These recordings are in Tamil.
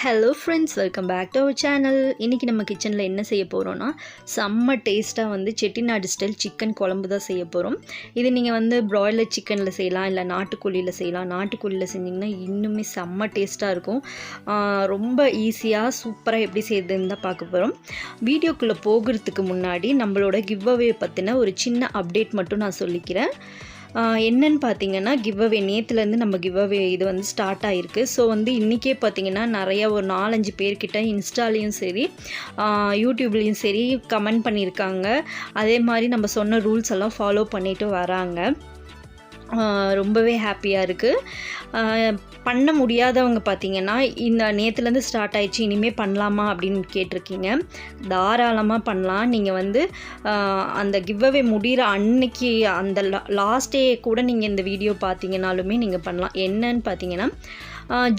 Hello friends welcome back to our channel இன்றைக்கி நம்ம கிச்சனில் என்ன செய்ய போகிறோன்னா செம்ம டேஸ்ட்டாக வந்து செட்டிநாடு ஸ்டைல் சிக்கன் குழம்பு தான் செய்ய போகிறோம் இது நீங்கள் வந்து ப்ராய்லர் சிக்கனில் செய்யலாம் இல்லை நாட்டுக்கோழியில் செய்யலாம். நாட்டுக்கோழியில் செஞ்சிங்கன்னா இன்னுமே செம்ம டேஸ்ட்டாக இருக்கும். ரொம்ப ஈஸியாக சூப்பராக எப்படி செய்யுதுன்னு தான் பார்க்க போகிறோம் வீடியோக்குள்ளே போகிறதுக்கு முன்னாடி நம்மளோட கிவ் அவே பற்றின ஒரு சின்ன அப்டேட் மட்டும் நான் சொல்லிக்கிறேன். என்னன்னு பார்த்தீங்கன்னா கிவ் அவே நேற்றுலேருந்து நம்ம கிவ் அவே இது வந்து ஸ்டார்ட் ஆகிருக்கு ஸோ வந்து இன்றைக்கே பார்த்தீங்கன்னா நிறைய ஒரு நாலஞ்சு பேர்கிட்ட இன்ஸ்டாலேயும் சரி யூடியூப்லேயும் சரி கமெண்ட் பண்ணியிருக்காங்க அதே மாதிரி நம்ம சொன்ன ரூல்ஸ் எல்லாம் ஃபாலோ பண்ணிட்டு வராங்க. ரொம்பவே ஹாப்பியாக இருக்குது பண்ண முடியாதவங்க பார்த்தீங்கன்னா இந்த நேற்றுலேருந்து ஸ்டார்ட் ஆயிடுச்சு இனிமேல் பண்ணலாமா அப்படின்னு கேட்டிருக்கீங்க. தாராளமாக பண்ணலாம். நீங்கள் வந்து அந்த கிவ்அவே முடிகிற அன்னைக்கு அந்த லாஸ்ட் டே கூட நீங்கள் இந்த வீடியோ பார்த்தீங்கனாலுமே நீங்கள் பண்ணலாம். என்னன்னு பார்த்தீங்கன்னா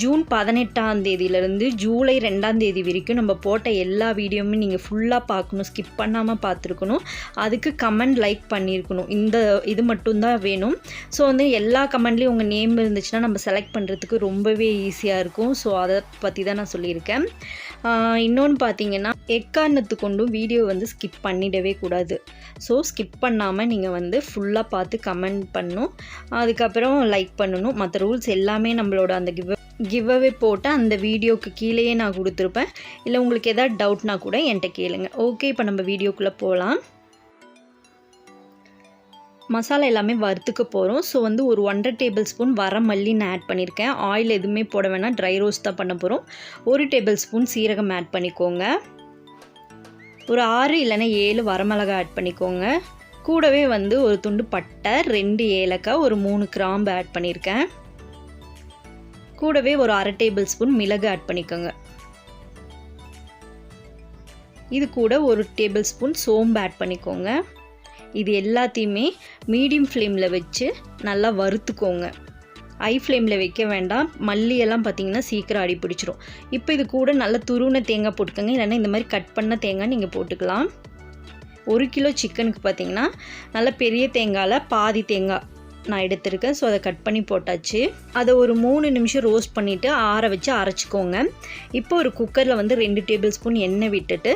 ஜூன் பதினெட்டாம் தேதியிலேருந்து ஜூலை ரெண்டாம் தேதி வரைக்கும் நம்ம போட்ட எல்லா வீடியோவுமே நீங்கள் ஃபுல்லாக பார்க்கணும் ஸ்கிப் பண்ணாமல் பார்த்துருக்கணும். அதுக்கு கமெண்ட் லைக் பண்ணியிருக்கணும் இந்த இது மட்டும்தான் வேணும். ஸோ வந்து எல்லா கமெண்ட்லேயும் உங்கள் நேம் இருந்துச்சுன்னா நம்ம செலக்ட் பண்ணுறதுக்கு ரொம்பவே ஈஸியாக இருக்கும். ஸோ அதை பற்றி தான் நான் சொல்லியிருக்கேன். இன்னொன்று பார்த்தீங்கன்னா எக்காரணத்து கொண்டும் வீடியோ வந்து ஸ்கிப் பண்ணிடவே கூடாது. ஸோ ஸ்கிப் பண்ணாமல் நீங்கள் வந்து ஃபுல்லாக பார்த்து கமெண்ட் பண்ணணும். அதுக்கப்புறம் லைக் பண்ணணும். மற்ற ரூல்ஸ் எல்லாமே நம்மளோட அந்த கிவ் கிவ்அவே போட்டு அந்த வீடியோக்கு கீழேயே நான் கொடுத்துருப்பேன். இல்லை உங்களுக்கு எதாவது டவுட்னா கூட என்கிட்ட கேளுங்க. ஓகே இப்போ நம்ம வீடியோக்குள்ளே போகலாம். மசாலா எல்லாமே வறுத்துக்க போகிறோம் ஸோ வந்து ஒரு ஒன்றரை டேபிள் ஸ்பூன் வர மல்லி நான் ஆட் பண்ணியிருக்கேன் ஆயில் எதுவுமே போட வேணாம். ட்ரை ரோஸ்ட் தான் பண்ண போகிறோம் ஒரு டேபிள் ஸ்பூன் சீரகம் ஆட் பண்ணிக்கோங்க. ஒரு ஆறு இல்லைன்னா ஏழு வரமிளகாய் ஆட் பண்ணிக்கோங்க. கூடவே வந்து ஒரு துண்டு பட்டை ரெண்டு ஏலக்காய் ஒரு மூணு கிராம்பு ஆட் பண்ணியிருக்கேன் கூடவே ஒரு அரை டேபிள் ஸ்பூன் மிளகு ஆட் பண்ணிக்கோங்க. இது கூட ஒரு டேபிள் ஸ்பூன் சோம்பு ஆட் பண்ணிக்கோங்க. இது எல்லாத்தையுமே மீடியம் ஃப்ளேமில் வச்சு நல்லா வறுத்துக்கோங்க. ஐ ஃப்ளேமில் வைக்க வேண்டாம். மல்லியெல்லாம் பார்த்தீங்கன்னா சீக்கிரம் அடி பிடிச்சிரும். இப்போ இது கூட நல்ல துருவின தேங்காய் போட்டுக்கோங்க. இல்லைன்னா இந்த மாதிரி கட் பண்ண தேங்காய் நீங்கள் போட்டுக்கலாம். ஒரு கிலோ சிக்கனுக்கு பார்த்தீங்கன்னா நல்ல பெரிய தேங்காயில் பாதி தேங்காய் நான் எடுத்திருக்கேன். ஸோ அதை கட் பண்ணி போட்டாச்சு. அதை ஒரு மூணு நிமிஷம் ரோஸ்ட் பண்ணிவிட்டு ஆற வச்சு அரைச்சிக்கோங்க. இப்போ ஒரு குக்கரில் வந்து ரெண்டு டேபிள் ஸ்பூன் எண்ணெய் விட்டுட்டு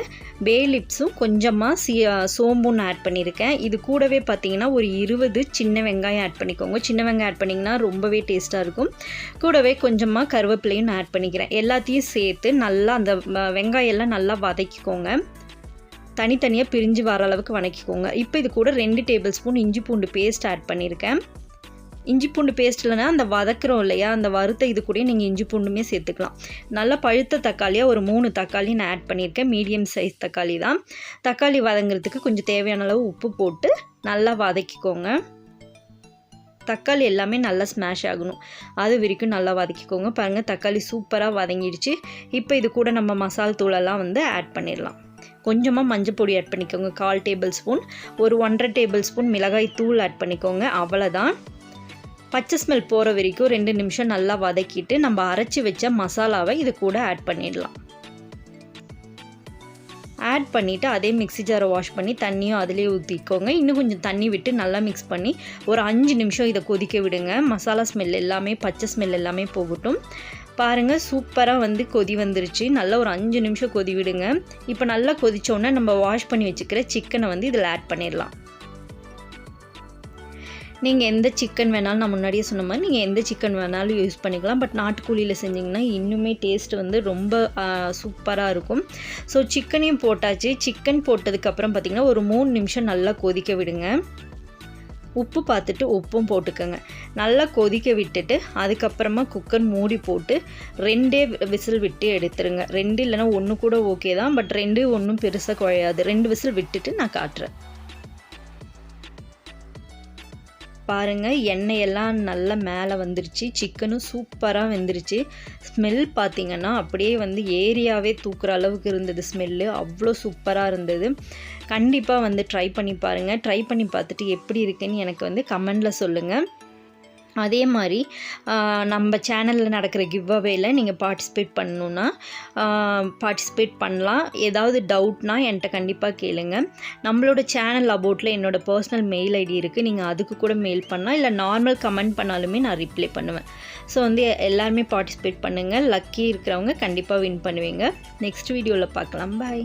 பே லிப்ஸும் கொஞ்சமாக சி சோம்பும் ஆட் பண்ணியிருக்கேன் இது கூடவே பார்த்தீங்கன்னா ஒரு இருபது சின்ன வெங்காயம் ஆட் பண்ணிக்கோங்க. சின்ன வெங்காயம் ஆட் பண்ணிங்கன்னா ரொம்பவே டேஸ்ட்டாக இருக்கும். கூடவே கொஞ்சமாக கருவேப்பிலையும் நான் ஆட் பண்ணிக்கிறேன். எல்லாத்தையும் சேர்த்து நல்லா அந்த வெங்காயம் எல்லாம் நல்லா வதக்கிக்கோங்க. தனித்தனியாக பிரிஞ்சு வர அளவுக்கு வதக்கிக்கோங்க இப்போ இது கூட ரெண்டு டேபிள் ஸ்பூன் இஞ்சி பூண்டு பேஸ்ட் ஆட் பண்ணியிருக்கேன் இஞ்சி பூண்டு பேஸ்ட் இல்லைனா அந்த வதக்குறோம் இல்லையா அந்த வறுத்த இது கூட நீங்கள் இஞ்சி பூண்டுமே சேர்த்துக்கலாம். நல்லா பழுத்த தக்காளியாக ஒரு மூணு தக்காளி நான் ஆட் பண்ணியிருக்கேன். மீடியம் சைஸ் தக்காளி தான். தக்காளி வதங்குறதுக்கு கொஞ்சம் தேவையான அளவு உப்பு போட்டு நல்லா வதக்கிக்கோங்க. தக்காளி எல்லாமே நல்லா ஸ்மாஷ் ஆகணும். அது வரைக்கும் நல்லா வதக்கிக்கோங்க. பாருங்கள் தக்காளி சூப்பராக வதங்கிடுச்சு. இப்போ இது கூட நம்ம மசால் தூளெல்லாம் வந்து ஆட் பண்ணிடலாம். கொஞ்சமாக மஞ்சள் பொடி ஆட் பண்ணிக்கோங்க. கால் டேபிள் ஸ்பூன் ஒரு ஒன்றரை டேபிள் ஸ்பூன் மிளகாய் தூள் ஆட் பண்ணிக்கோங்க. அவ்வளோதான் பச்சை ஸ்மெல் போகிற வரைக்கும் ரெண்டு நிமிஷம் நல்லா வதக்கிட்டு நம்ம அரைச்சி வச்ச மசாலாவை இது கூட ஆட் பண்ணிடலாம். ஆட் பண்ணிவிட்டு அதே மிக்ஸி ஜாரை வாஷ் பண்ணி தண்ணியும் அதிலே ஊற்றிக்கோங்க இன்னும் கொஞ்சம் தண்ணி விட்டு நல்லா மிக்ஸ் பண்ணி ஒரு அஞ்சு நிமிஷம் இதை கொதிக்க விடுங்க. மசாலா ஸ்மெல் எல்லாமே பச்சை ஸ்மெல் எல்லாமே போகட்டும். பாருங்கள் சூப்பராக வந்து கொதி வந்துருச்சு. நல்லா ஒரு அஞ்சு நிமிஷம் கொதி விடுங்க. இப்போ நல்லா கொதித்தோன்னே நம்ம வாஷ் பண்ணி வச்சுக்கிற சிக்கனை வந்து இதில் ஆட் பண்ணிடலாம். நீங்கள் எந்த சிக்கன் வேணாலும் நான் முன்னாடியே சொன்ன மாதிரி நீங்கள் எந்த சிக்கன் வேணாலும் யூஸ் பண்ணிக்கலாம். பட் நாட்டுக்கோழியில் செஞ்சிங்கன்னா இன்னுமே டேஸ்ட் வந்து ரொம்ப சூப்பராக இருக்கும். ஸோ சிக்கனையும் போட்டாச்சு. சிக்கன் போட்டதுக்கப்புறம் பார்த்திங்கன்னா ஒரு மூணு நிமிஷம் நல்லா கொதிக்க விடுங்க. உப்பு பார்த்துட்டு உப்பும் போட்டுக்கோங்க. நல்லா கொதிக்க விட்டுட்டு அதுக்கப்புறமா குக்கர் மூடி போட்டு ரெண்டே விசில் விட்டு எடுத்துருங்க. ரெண்டு இல்லைன்னா ஒன்று கூட ஓகே தான். பட் ரெண்டு ஒன்றும் பெருசாக குழையாது ரெண்டு விசில் விட்டுட்டு நான் காட்டுறேன். பாருங்கள் எண்ணெயெல்லாம் நல்லா மேலே வந்துருச்சு. சிக்கனும் சூப்பராக வெந்துருச்சு. ஸ்மெல் பார்த்திங்கன்னா அப்படியே வந்து ஏரியாவே தூக்குற அளவுக்கு இருந்தது ஸ்மெல்லு அவ்வளோ சூப்பராக இருந்தது. கண்டிப்பாக வந்து ட்ரை பண்ணி பாருங்கள் ட்ரை பண்ணி பார்த்துட்டு எப்படி இருக்குன்னு எனக்கு வந்து கமெண்டில் சொல்லுங்கள் அதே மாதிரி நம்ம சேனலில் நடக்கிற கிவ் அவேல நீங்கள் பார்ட்டிசிபேட் பண்ணணுன்னா பார்ட்டிசிபேட் பண்ணலாம். ஏதாவது டவுட்னா என்கிட்ட கண்டிப்பாக கேளுங்க. நம்மளோட சேனல் அபவுட்டில் என்னோட பர்சனல் மெயில் ஐடி இருக்குது நீங்கள் அதுக்கு கூட மெயில் பண்ணலாம். இல்லை நார்மல் கமெண்ட் பண்ணாலுமே நான் ரிப்ளை பண்ணுவேன். ஸோ வந்து எல்லாருமே பார்ட்டிசிபேட் பண்ணுங்கள் லக்கி இருக்கிறவங்க கண்டிப்பாக வின் பண்ணுவீங்க. நெக்ஸ்ட் வீடியோவில் பார்க்கலாம். பாய்